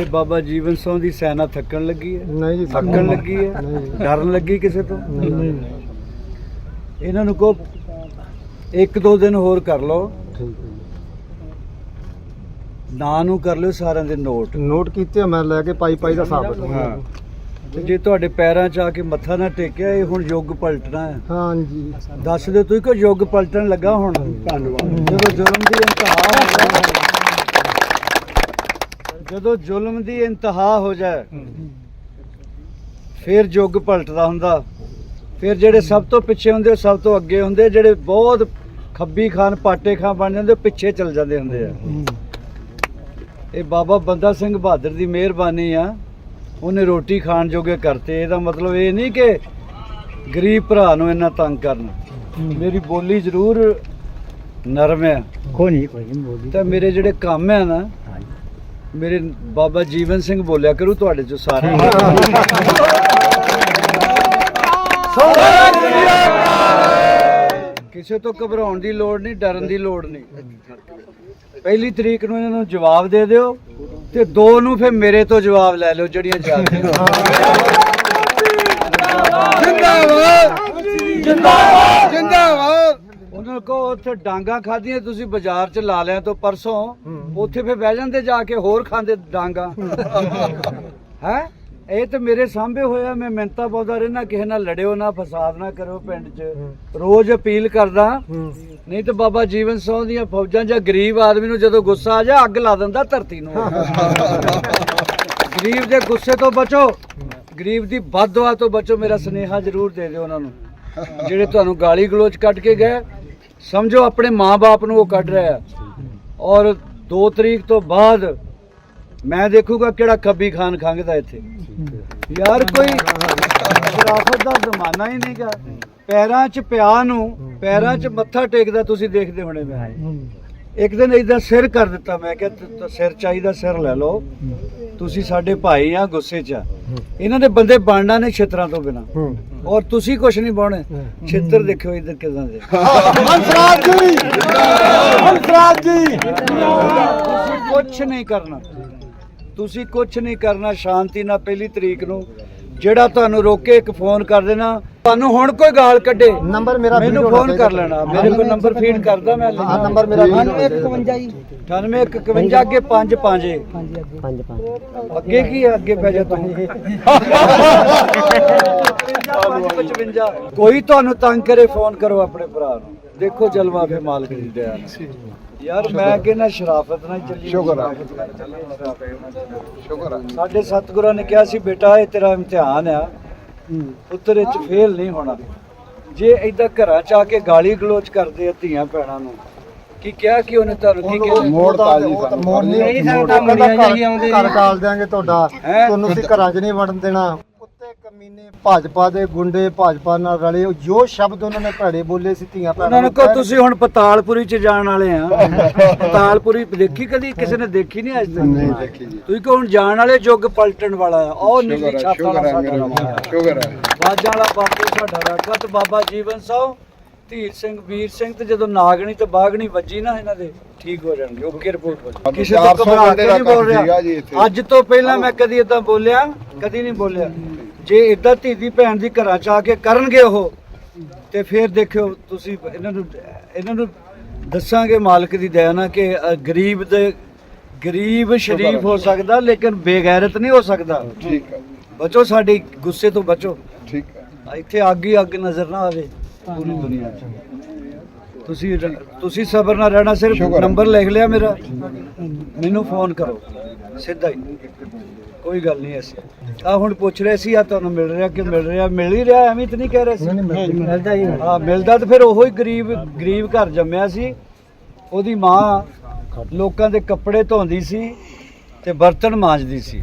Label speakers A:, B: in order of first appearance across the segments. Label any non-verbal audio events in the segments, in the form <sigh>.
A: ਇਹ ਬਾਬਾ ਜੀਵਨ ਸਿੰਘ ਦੀ ਸੈਨਾ ਥੱਕਣ ਲੱਗੀ ਹੈ?
B: ਨਹੀਂ ਜੀ
A: ਥੱਕਣ ਲੱਗੀ ਹੈ। ਡਰਨ ਲੱਗੀ ਕਿਸੇ ਤੋਂ?
B: ਨਹੀਂ ਨਹੀਂ
A: ਇਹਨਾਂ ਨੂੰ ਕੋ ਇੱਕ ਦੋ ਦਿਨ ਹੋਰ ਕਰ ਲਓ। ਨਾਂ ਨੂੰ ਕਰ ਲਿਓ ਸਾਰਿਆਂ ਦੇ ਨੋਟ।
B: ਨੋਟ ਕੀਤੇ ਮੈਂ ਲੈ ਕੇ ਪਾਈ ਪਾਈ ਦਾ ਹਿਸਾਬ
A: ਹਾਂ। ਤੇ ਜੇ ਤੁਹਾਡੇ ਪੈਰਾਂ 'ਚ ਆ ਕੇ ਮੱਥਾ ਨਾ ਟੇਕਿਆ ਇਹ ਹੁਣ ਯੁੱਗ ਪਲਟਣਾ ਹੈ।
B: ਹਾਂਜੀ।
A: ਦੱਸ ਦਿਓ ਤੁਸੀਂ ਕਿ ਯੁੱਗ ਪਲਟਣ ਲੱਗਾ ਹੁਣ? ਧੰਨਵਾਦ। ਜਦੋਂ ਜ਼ੁਲਮ ਦੀ ਇੰਤਹਾ ਜਦੋਂ ਜ਼ੁਲਮ ਦੀ ਇੰਤਹਾ ਹੋ ਜਾਏ ਫਿਰ ਯੁੱਗ ਪਲਟਦਾ ਹੁੰਦਾ। ਫਿਰ ਜਿਹੜੇ ਸਭ ਤੋਂ ਪਿੱਛੇ ਹੁੰਦੇ ਉਹ ਸਭ ਤੋਂ ਅੱਗੇ ਹੁੰਦੇ ਜਿਹੜੇ ਬਹੁਤ ਖੱਬੀ ਖਾਨ ਪਾਟੇ ਖਾਨ ਬਣ ਜਾਂਦੇ ਪਿੱਛੇ ਚਲ ਜਾਂਦੇ ਹੁੰਦੇ ਆ। ਇਹ ਬਾਬਾ ਬੰਦਾ ਸਿੰਘ ਬਹਾਦਰ ਦੀ ਮਿਹਰਬਾਨੀ ਆ। ਉਹਨੇ ਰੋਟੀ ਖਾਣ ਜੋਗੇ ਕਰਤੇ। ਇਹਦਾ ਮਤਲਬ ਇਹ ਨਹੀਂ ਕਿ ਗਰੀਬ ਭਰਾ ਨੂੰ ਇੰਨਾ ਤੰਗ ਕਰਨਾ। ਮੇਰੀ ਬੋਲੀ ਜ਼ਰੂਰ ਨਰਮ ਹੈ
B: ਕੋਈ ਨਹੀਂ ਕੋਈ ਨਹੀਂ ਬੋਲੀ।
A: ਤਾਂ ਮੇਰੇ ਜਿਹੜੇ ਕੰਮ ਹੈ ਨਾ ਮੇਰੇ ਬਾਬਾ ਜੀਵਨ ਸਿੰਘ ਬੋਲਿਆ ਕਰੂ ਤੁਹਾਡੇ ਚੋਂ ਸਾਰੇ। ਕਿਸੇ ਤੋਂ ਘਬਰਾਉਣ ਦੀ ਲੋੜ ਨਹੀਂ, ਡਰਨ ਦੀ ਲੋੜ ਨਹੀਂ। ਪਹਿਲੀ ਤਰੀਕ ਨੂੰ ਇਹਨਾਂ ਨੂੰ ਜਵਾਬ ਦੇ ਦਿਓ ਤੇ ਦੋ ਨੂੰ ਫਿਰ ਮੇਰੇ ਤੋਂ ਜਵਾਬ ਲੈ ਲਿਓ ਜਿਹੜੀਆਂ ਚੱਲਦੀਆਂ ਜਿੰਦਾਬਾਦ। ਜਿੰਦਾਬਾਦ। ਜਿੰਦਾਬਾਦ। ਉਹਨਾਂ ਕੋ ਉੱਥੇ ਡਾਂਗਾ ਖਾਧੀਆਂ ਤੁਸੀਂ ਬਾਜ਼ਾਰ 'ਚ ਲਾ ਲਿਆ ਤੋਂ ਪਰਸੋਂ ਉੱਥੇ ਫਿਰ ਬਹਿ ਜਾਂਦੇ ਜਾ ਕੇ ਹੋਰ ਖਾਂਦੇ ਡਾਂਗਾ। <laughs> ਹੈ? ਇਹ ਤੇ ਮੇਰੇ ਸਾਹਮਣੇ ਹੋਇਆ ਮੈਂ ਮਿੰਤਾ ਪਾਉਂਦਾ ਰਹਿਣਾ ਕਿਸੇ ਨਾਲ ਲੜਿਓ ਨਾ ਫਸਾਦ ਨਾ ਕਰੋ ਪਿੰਡ 'ਚ। ਰੋਜ਼ ਅਪੀਲ ਕਰਦਾ ਨਹੀਂ ਤੇ ਬਾਬਾ ਜੀਵਨ ਸਿੰਘ ਦੀਆਂ ਫੌਜਾਂ ਜਾਂ ਗਰੀਬ ਆਦਮੀ ਨੂੰ ਜਦੋਂ ਗੁੱਸਾ ਆ ਜਾ ਅੱਗ ਲਾ ਦਿੰਦਾ ਧਰਤੀ ਨੂੰ। <laughs> ਗਰੀਬ ਦੇ ਗੁੱਸੇ ਤੋਂ ਬਚੋ ਗਰੀਬ ਦੀ ਬਦਦੁਆ ਤੋਂ ਬਚੋ ਮੇਰਾ ਸੁਨੇਹਾ ਜ਼ਰੂਰ ਦੇ ਦਿਓ ਉਹਨਾਂ ਨੂੰ। ਜਿਹੜੇ ਤੁਹਾਨੂੰ ਗਾਲੀ ਗਲੋਚ ਕੱਢ ਕੇ ਗਏ ਸਮਝੋ ਆਪਣੇ ਮਾਂ-ਬਾਪ ਨੂੰ ਉਹ ਕੱਢ ਰਿਹਾ ਔਰ 2 ਤਰੀਕ ਤੋਂ ਬਾਅਦ ਮੈਂ ਦੇਖੂਗਾ ਕਿਹੜਾ ਖੱਬੀ ਖਾਨ ਖੰਗਦਾ ਇੱਥੇ। ਯਾਰ ਕੋਈ ਸ਼ਰਾਫਤ ਦਾ ਜ਼ਮਾਨਾ ਹੀ ਨਹੀਂਗਾ। ਪੈਰਾਂ 'ਚ ਪਿਆ ਨੂੰ, ਪੈਰਾਂ 'ਚ ਮੱਥਾ ਟੇਕਦਾ ਤੁਸੀਂ ਦੇਖਦੇ ਹੋਣੇ ਮੈਂ। ਇੱਕ ਦਿਨ ਇਦਾਂ ਸਿਰ ਕਰ ਦਿੱਤਾ ਮੈਂ ਕਿਹਾ ਤ- ਤ- ਸਿਰ ਚਾਹੀਦਾ ਸਿਰ ਲੈ ਲਓ। ਤੁਸੀਂ ਸਾਡੇ ਭਾਈ ਆ ਗੁੱਸੇ 'ਚ ਆ। ਇਹਨਾਂ ਦੇ ਬੰਦੇ ਬਣਨਾ ਨੇ ਛਿੱਤਰਾਂ ਤੋਂ ਬਿਨਾ। ਔਰ ਤੁਸੀਂ ਕੁਛ ਨਹੀਂ ਬਾਉਣੇ ਛਿੱਤਰ ਦੇਖਿਓ ਇਧਰ ਕਿਦਾਂ ਦੇ।
B: ਹੰਸਰਾਜ ਜੀ! ਹੰਸਰਾਜ ਜੀ!
A: ਤੁਸੀਂ ਕੁਛ ਨਹੀਂ ਕਰਨਾ। ਤੁਸੀਂ ਕੁਛ ਨਹੀਂ ਕਰਨਾ ਸ਼ਾਂਤੀ ਨਾਲ ਪਹਿਲੀ ਤਰੀਕ ਨੂੰ। ਜਿਹੜਾ ਤੁਹਾਨੂੰ ਰੋਕੇ ਇੱਕ ਫੋਨ ਕਰ ਦੇਣਾ ਤੁਹਾਨੂੰ ਹੁਣ ਕੋਈ ਗਾਲ ਕੱਢੇ।
B: ਨੰਬਰ ਮੇਰਾ
A: ਮੈਨੂੰ ਫੋਨ ਕਰ ਲੈਣਾ। ਮੇਰੇ ਕੋਲ ਨੰਬਰ ਫੀਡ ਕਰਦਾ ਮੈਂ।
B: ਹਾਂ ਨੰਬਰ ਮੇਰਾ
A: 9151 ਜੀ 9851 ਅੱਗੇ 5 5
B: ਪੰਜ ਪੰਜ।
A: ਅੱਗੇ ਕੀ ਹੈ ਅੱਗੇ ਪੈ ਜਾ ਤੂੰ। 55 ਕੋਈ ਤੁਹਾਨੂੰ ਤੰਗ ਕਰੇ ਫੋਨ ਕਰੋ ਆਪਣੇ ਭਰਾ ਨੂੰ। ਦੇਖੋ ਜਲਵਾ ਫੇ ਮਾਲਕ ਦੀ ਦਇਆ। ਯਾਰ ਮੈਂ ਕਹਿੰਦਾ ਸ਼ਰਾਫਤ ਨਾਲ ਚੱਲੀ। ਸ਼ੁਕਰ ਆ। ਸ਼ੁਕਰ ਆ। ਸਾਡੇ ਸਤਿਗੁਰਾਂ ਨੇ ਕਿਹਾ ਸੀ ਬੇਟਾ ਇਹ ਤੇਰਾ ਇਮਤਿਹਾਨ ਆ। ਉੱਤਰ ਵਿੱਚ ਫੇਲ ਨਹੀਂ ਹੋਣਾ ਜੇ ਏਦਾਂ ਘਰਾਂ ਚ ਆ ਕੇ ਗਾਲੀ ਗਲੋਚ ਕਰਦੇ ਆ ਧੀਆਂ ਭੈਣਾਂ ਨੂੰ ਕੀ ਕਿਹਾ ਕਿ ਉਹਨੇ ਤੁਹਾਨੂੰ ਕੀ ਕਿਹਾ?
B: ਮੋੜ ਤਾਜੀ ਮੋੜ ਨਹੀਂ ਸਾਡਾ ਮੁੰਡਿਆਂ ਜੀ ਆਉਂਦੇ ਘਰ ਕਾਲ ਦਿਆਂਗੇ ਤੁਹਾਡਾ? ਤੁਹਾਨੂੰ ਅਸੀਂ ਘਰਾਂ 'ਚ ਨਹੀਂ ਵੜਨ ਦੇਣਾ। ਕਮੀਨੇ ਭਾਜਪਾ ਦੇ ਗੁੰਡੇ ਭਾਜਪਾ ਨਾਲ ਰਲੇ ਉਹ ਜੋ ਸ਼ਬਦ ਉਹਨਾਂ ਨੇ ਭੜੇ ਬੋਲੇ ਸੀ ਧੀਆਂ
A: ਉਹਨਾਂ ਨੂੰ ਕਹੋ ਤੁਸੀਂ ਹੁਣ ਪਤਾਲਪੁਰੀ ਚ ਜਾਣ ਵਾਲੇ ਆ। ਪਤਾਲਪੁਰੀ ਦੇਖੀ ਕਦੀ? ਕਿਸੇ ਨੇ ਦੇਖੀ ਨਹੀਂ ਅੱਜ ਤੱਕ? ਨਹੀਂ ਦੇਖੀ ਜੀ। ਤੁਸੀਂ ਕਹੋ ਹੁਣ ਜਾਣ ਵਾਲੇ ਯੁੱਗ ਪਲਟਣ ਵਾਲਾ ਆ। ਉਹ ਨੀਲੀ ਛੱਤ ਵਾਲਾ ਸਾਡਾ ਰਵਾ
C: ਸ਼ੁਕਰ ਹੈ
A: ਬਾਜਾਂ ਵਾਲਾ ਬਾਪੂ ਸਾਡਾ ਰਾਕਾ ਤੇ ਬਾਬਾ ਜੀਵਨ ਸਿੰਘ ਧੀਰ ਸਿੰਘ ਵੀਰ ਸਿੰਘ ਤੇ ਜਦੋਂ ਨਾਗਣੀ ਤੇ ਬਾਗਣੀ ਵੱਜੀ ਨਾ ਇਹਨਾਂ ਦੇ ਠੀਕ ਹੋ ਜਾਣਗੇ ਓਕੇ ਰਿਪੋਰਟ ਹੋ। ਕਿਸੇ ਤੋਂ
C: 400
A: ਘਬਰਾ ਕੇ
C: ਦਾ
A: ਨਹੀਂ ਬੋਲ ਰਿਹਾ।
C: ਇੱਥੇ।
A: ਅੱਜ ਤੋਂ ਪਹਿਲਾਂ ਮੈਂ ਕਦੀ ਇਦਾਂ ਬੋਲਿਆ ਕਦੀ ਨਹੀਂ ਬੋਲਿਆ। ਜੇ ਇਦਾਂ ਧੀ ਦੀ ਭੈਣ ਦੀ ਘਰਾਂ ਚ ਆ ਕੇ ਕਰਨਗੇ ਉਹ ਤੇ ਫਿਰ ਦੇਖਿਓ ਤੁਸੀਂ ਇਹਨਾਂ ਨੂੰ ਇਹਨਾਂ ਨੂੰ ਦੱਸਾਂਗੇ ਮਾਲਕ ਦੀ ਦਇਆ ਨਾਲ ਕਿ ਗਰੀਬ ਦੇ ਗਰੀਬ ਸ਼ਰੀਫ ਹੋ ਸਕਦਾ ਲੇਕਿਨ ਬੇਗੈਰਤ ਨਹੀਂ ਹੋ ਸਕਦਾ।
C: ਠੀਕ ਹੈ।
A: ਬਚੋ ਸਾਡੀ ਗੁੱਸੇ ਤੋਂ ਬਚੋ।
C: ਠੀਕ ਹੈ।
A: ਇੱਥੇ ਅੱਗ ਹੀ ਅੱਗ ਨਜ਼ਰ ਨਾ ਆਵੇ ਪੂਰੀ ਦੁਨੀਆ 'ਚ। ਤੁਸੀਂ ਤੁਸੀਂ ਸਬਰ ਨਾਲ ਰਹਿਣਾ ਸਿਰਫ। ਨੰਬਰ ਲਿਖ ਲਿਆ ਮੇਰਾ। ਮੈਨੂੰ ਫੋਨ ਕਰੋ। ਸਿੱਧਾ ਹੀ। ਕੋਈ ਗੱਲ ਨਹੀਂ ਐਸੀ। ਆ ਹੁਣ ਪੁੱਛ ਰਹੇ ਸੀ ਆ ਤੁਹਾਨੂੰ ਮਿਲ ਰਿਹਾ ਕਿ ਮਿਲ ਰਿਹਾ? ਮਿਲ ਹੀ ਰਿਹਾ ਐਵੇਂ ਤਾਂ ਨਹੀਂ ਕਹਿ ਰਹੇ ਸੀ?
B: ਮਿਲਦਾ ਹੀ
A: ਹਾਂ ਮਿਲਦਾ ਤਾਂ ਫਿਰ ਉਹੋ ਹੀ ਗਰੀਬ ਗਰੀਬ ਘਰ ਜੰਮਿਆ ਸੀ। ਉਹਦੀ ਮਾਂ ਲੋਕਾਂ ਦੇ ਕੱਪੜੇ ਧੋਂਦੀ ਸੀ ਤੇ ਬਰਤਨ ਮਾਂਜਦੀ ਸੀ।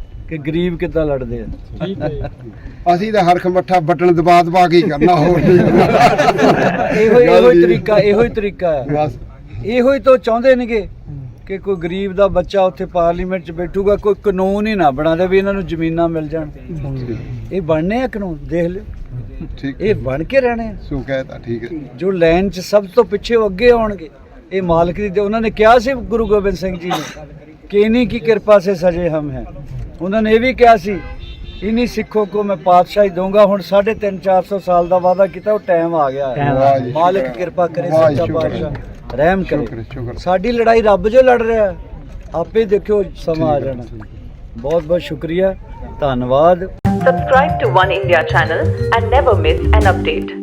A: ਕਿ ਗਰੀਬ ਕਿੱਦਾਂ ਲੜਦੇ ਆ?
C: ਅਸੀਂ ਤਾਂ ਹਰਖ ਮੱਠਾ ਬਟਨ ਦਬਾ ਦਬਾ ਕੇ ਕਰਨਾ ਹੋਰ ਨਹੀਂ
A: ਇਹੋ ਇਹੋ ਹੀ ਤਰੀਕਾ ਇਹੋ ਹੀ ਤਰੀਕਾ ਹੈ।
C: ਬਸ।
A: ਇਹੋ ਹੀ ਤੋਂ ਚਾਹੁੰਦੇ ਨੇਗੇ ਕਿ ਕੋਈ ਗਰੀਬ ਦਾ ਬੱਚਾ ਉੱਥੇ ਪਾਰਲੀਮੈਂਟ 'ਚ ਬੈਠੂਗਾ ਕੋਈ ਕਾਨੂੰਨ ਹੀ ਨਾ ਬਣਾ ਦੇ ਇਹਨਾਂ ਨੂੰ ਜ਼ਮੀਨਾਂ ਮਿਲ ਜਾਣ। ਇਹ ਬਣਨੇ ਆ ਕਾਨੂੰਨ ਦੇਖ ਲਿਓ।
C: ਠੀਕ।
A: ਇਹ ਬਣ ਕੇ ਰਹਿਣੇ ਆ।
C: ਸੋ ਕਹਿਤਾ ਠੀਕ ਹੈ।
A: ਜੋ ਲਾਈਨ 'ਚ ਸਭ ਤੋਂ ਪਿੱਛੇ ਉਹ ਅੱਗੇ ਆਉਣਗੇ ਇਹ ਮਾਲਕ ਦੀ ਉਹਨਾਂ ਨੇ ਕਿਹਾ ਸੀ ਗੁਰੂ ਗੋਬਿੰਦ ਸਿੰਘ ਜੀ ਨੇ ਕਿ ਇਨੀ ਕੀ ਕਿਰਪਾ ਸੇ ਸਜੇ ਹਮ ਹੈ। ਉਹਨਾਂ ਨੇ ਇਹ ਵੀ ਕਿਹਾ ਸੀ ਇन्हीं ਸਿੱਖੋਂ ਕੋ ਮੈਂ ਪਾਤਸ਼ਾਹੀ ਦਊਂਗਾ ਹੁਣ 3.5 400 ਸਾਲ ਦਾ ਵਾਅਦਾ ਕੀਤਾ ਉਹ ਟਾਈਮ ਆ ਗਿਆ ਹੈ ਮਾਲਕ। ਕਿਰਪਾ ਕਰੇ ਸੱਚਾ। ਪਾਤਸ਼ਾਹ ਰਹਿਮ ਕਰੇ। ਸਾਡੀ ਲੜਾਈ ਰੱਬ ਜੋ ਲੜ ਰਿਹਾ ਹੈ। ਆਪੇ ਦੇਖਿਓ ਸਮਾਂ ਆ ਜਾਣਾ ਬਹੁਤ ਬਹੁਤ ਸ਼ੁਕਰੀਆ ਧੰਨਵਾਦ
D: Subscribe to One India channel and never miss an update.